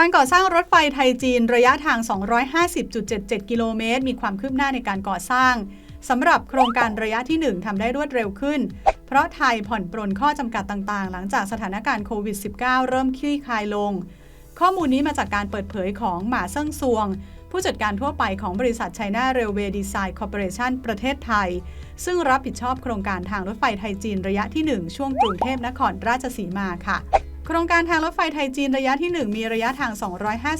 การก่อสร้างรถไฟไทยจีนระยะทาง 250.77 กิโลเมตร มีความคืบหน้าในการก่อสร้างสำหรับโครงการระยะที่ 1ทำได้รวดเร็วขึ้น เพราะไทยผ่อนปรนข้อจำกัดต่างๆ หลังจากสถานการณ์โควิด -19 เริ่มคลี่คลายลง ข้อมูลนี้มาจากการเปิดเผยของหมาเซิ่งซวง ผู้จัดการทั่วไปของบริษัท China Railway Design Corporation ประเทศไทย ซึ่งรับผิดชอบโครงการทางรถไฟไทยจีนระยะที่ 1 ช่วงกรุงเทพนครราชสีมาค่ะ โครงการทางรถไฟไทยจีนระยะที่ 1 มีระยะทาง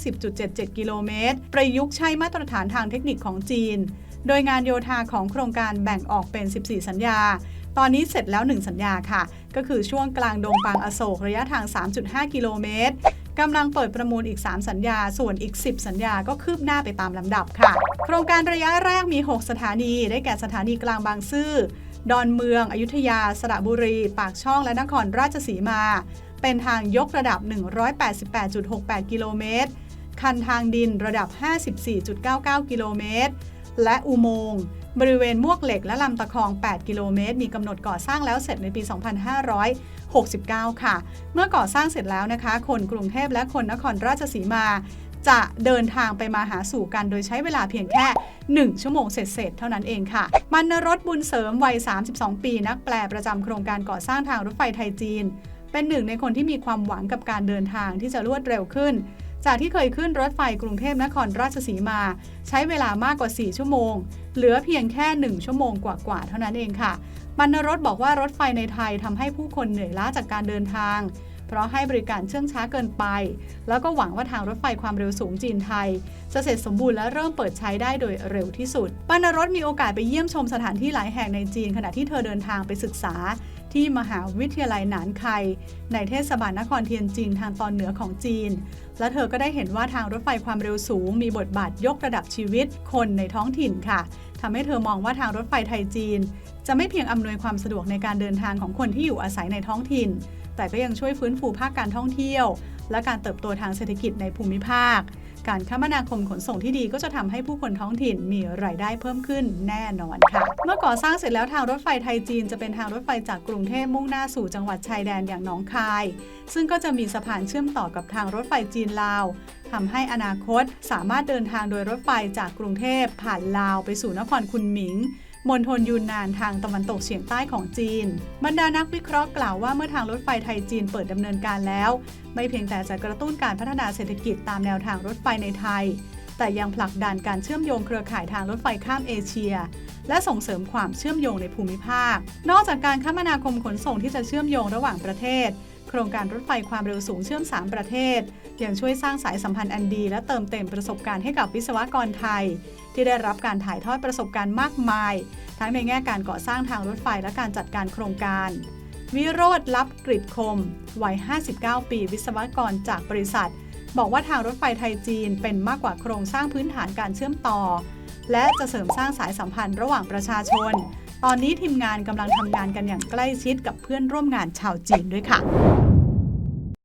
250.77 กิโลเมตร ประยุกต์ใช้มาตรฐานทางเทคนิคของจีน โดยงานโยธาของโครงการแบ่งออกเป็น 14 สัญญา ตอนนี้เสร็จแล้ว 1 สัญญาค่ะ ก็คือช่วงกลางดงปางอโศกระยะทาง 3.5 กิโลเมตรกำลังเปิดประมูลอีก 3 สัญญา ส่วนอีก 10 สัญญาก็คืบหน้าไปตามลำดับค่ะ โครงการระยะแรกมี 6 สถานี ได้แก่สถานีกลางบางซื่อ ดอนเมือง อยุธยา สระบุรี ปากช่อง และนครราชสีมา เป็นทางยกระดับ 188.68 กิโลเมตร คันทางดินระดับ 54.99 กิโลเมตร และอุโมงค์บริเวณมวกเหล็กและลำตะคอง 8 กิโลเมตร มีกำหนดก่อสร้างแล้วเสร็จในปี 2569 ค่ะ เมื่อก่อสร้างเสร็จแล้วนะคะ คนกรุงเทพและคนนครราชสีมา จะเดินทางไปมาหาสู่กัน โดยใช้เวลาเพียงแค่ 1 ชั่วโมงเสร็จๆเท่านั้นเองค่ะ มันรสบุญเสริมวัย 32 ปี นักแปลประจำโครงการก่อสร้างทางรถไฟไทยจีน เป็นหนึ่งในคนที่มีความหวังกับการเดินทางที่จะรวดเร็วขึ้น จากที่เคยขึ้นรถไฟกรุงเทพนครราชสีมา ใช้เวลามากกว่า 4 ชั่วโมง เหลือเพียงแค่ 1 ชั่วโมงกว่าๆเท่านั้นเองค่ะบรรณรสบอกว่ารถไฟในไทยทำให้ผู้คนเหนื่อยล้าจากการเดินทาง เพราะให้บริการเชื่องช้าเกินไป แล้วก็หวังว่าทางรถไฟความเร็วสูงจีนไทย จะเสร็จสมบูรณ์และเริ่มเปิดใช้ได้โดยเร็วที่สุดบรรณรสมีโอกาสไปเยี่ยมชมสถานที่หลายแห่งในจีนขณะที่เธอเดินทางไปศึกษา ที่มหาวิทยาลัยหนานไค ในเทศบาลนครเทียนจินทางตอนเหนือของจีน และเธอก็ได้เห็นว่าทางรถไฟความเร็วสูง มีบทบาทยกระดับชีวิตคนในท้องถิ่นค่ะทำให้เธอมองว่าทางรถไฟไทยจีน จะไม่เพียงอำนวยความสะดวกในการเดินทางของคนที่อยู่อาศัยในท้องถิ่น แต่ก็ยังช่วยฟื้นฟูภาคการท่องเที่ยว และการเติบโตทางเศรษฐกิจในภูมิภาค การคมนาคมขนส่งที่ดีก็จะทำให้ผู้คนท้องถิ่นมีรายได้เพิ่มขึ้นแน่นอนค่ะ เมื่อก่อสร้างเสร็จแล้วทางรถไฟไทยจีนจะเป็นทางรถไฟจากกรุงเทพมุ่งหน้าสู่จังหวัดชายแดนอย่างหนองคาย ซึ่งก็จะมีสะพานเชื่อมต่อกับทางรถไฟจีนลาวทำให้อนาคตสามารถเดินทางโดยรถไฟจากกรุงเทพผ่านลาวไปสู่นครคุนหมิง มณฑลยูนนานทางตะวันตกเฉียงใต้ของจีน บรรดานักวิเคราะห์กล่าวว่าเมื่อทางรถไฟไทยจีนเปิดดำเนินการแล้ว ไม่เพียงแต่จะกระตุ้นการพัฒนาเศรษฐกิจตามแนวทางรถไฟในไทย แต่ยังผลักดันการเชื่อมโยงเครือข่ายทางรถไฟข้ามเอเชีย และส่งเสริมความเชื่อมโยงในภูมิภาค นอกจากการคมนาคมขนส่งที่จะเชื่อมโยงระหว่างประเทศ โครงการรถไฟความเร็วสูงเชื่อม 3 ประเทศ ยังช่วยสร้างสายสัมพันธ์อันดี และเติมเต็มประสบการณ์ให้กับวิศวกรไทย ที่ได้รับการถ่ายทอดประสบการณ์มากมาย ทั้งในแง่การก่อสร้างทางรถไฟและการจัดการโครงการวิโรธลับกริดคม วัย 59 ปี วิศวกรจากบริษัท บอกว่าทางรถไฟไทยจีนเป็นมากกว่าโครงสร้างพื้นฐานการเชื่อมต่อ และจะเสริมสร้างสายสัมพันธ์ระหว่างประชาชน ตอนนี้ทีมงานกำลังทำงานกันอย่างใกล้ชิดกับเพื่อนร่วมงานชาวจีนด้วยค่ะ